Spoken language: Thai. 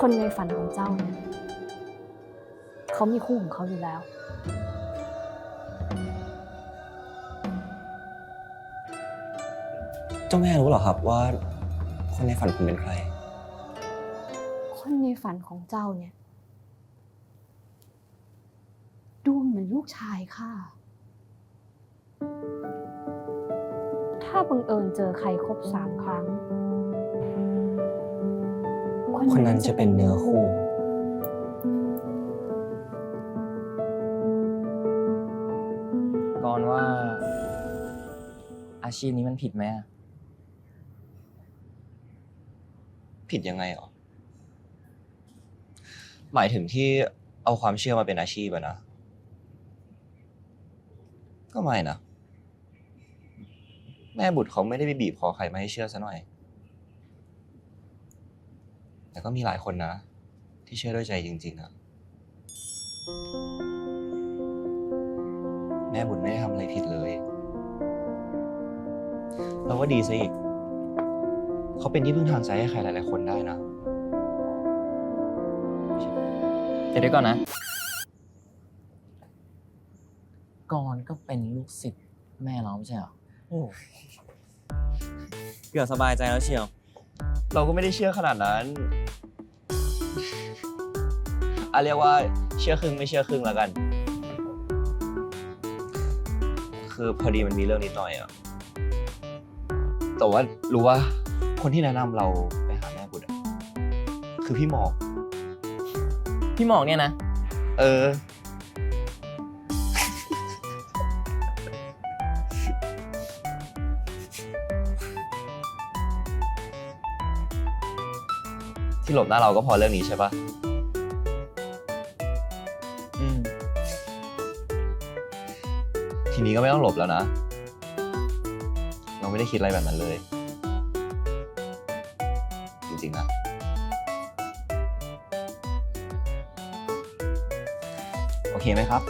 คนในฝันของเจ้าเนี่ยเขามีคู่ของเขาอยู่แล้ว เจ้าแม่รู้เหรอครับว่า คนในฝันผมเป็นใคร คนในฝันของเจ้าเนี่ยดูเหมือนลูกชายค่ะ ถ้าบังเอิญเจอใครครบสามครั้ง คนนั้นจะเป็นเนื้อคู่ ก่อนว่า อาชีพนี้มันผิดไหมอะผิดยังไงหรอ หมายถึงที่เอาความเชื่อมาเป็นอาชีพอะนะ ก็ไม่นะ แม่บุตรเขาไม่ได้ไปบีบคอใครมาให้เชื่อซะหน่อย แต่ก็มีหลายคนนะ ที่เชื่อด้วยใจจริงๆอะแม่บุตรไม่ได้ทำอะไรผิดเลยเราก็ดีซะอีก เขาเป็นที่พึ่งทางใจให้ใครหลายๆคนได้นะ เดี๋ยวเดี๋ยวก่อนนะก่อนก็เป็นลูกศิษย์แม่เราไม่ใช่เหรอเกือบสบายใจแล้วเชียว เราก็ไม่ได้เชื่อขนาดนั้น อะเรียกว่าเชื่อครึ่งไม่เชื่อครึ่งแล้วกัน คือพอดีมันมีเรื่องนิดหน่อยอะแต่ว่ารู้ว่าคนที่แนะนำเราไปหาแม่บุตรอะคือพี่หมอก พี่หมอกเนี่ยนะ เออ ที่หลบหน้าเราก็พอเรื่องนี้ใช่ปะอืม ทีนี้ก็ไม่ต้องหลบแล้วนะ เราไม่ได้คิดอะไรแบบนั้นเลย จริงๆนะ โอเคไหมครับ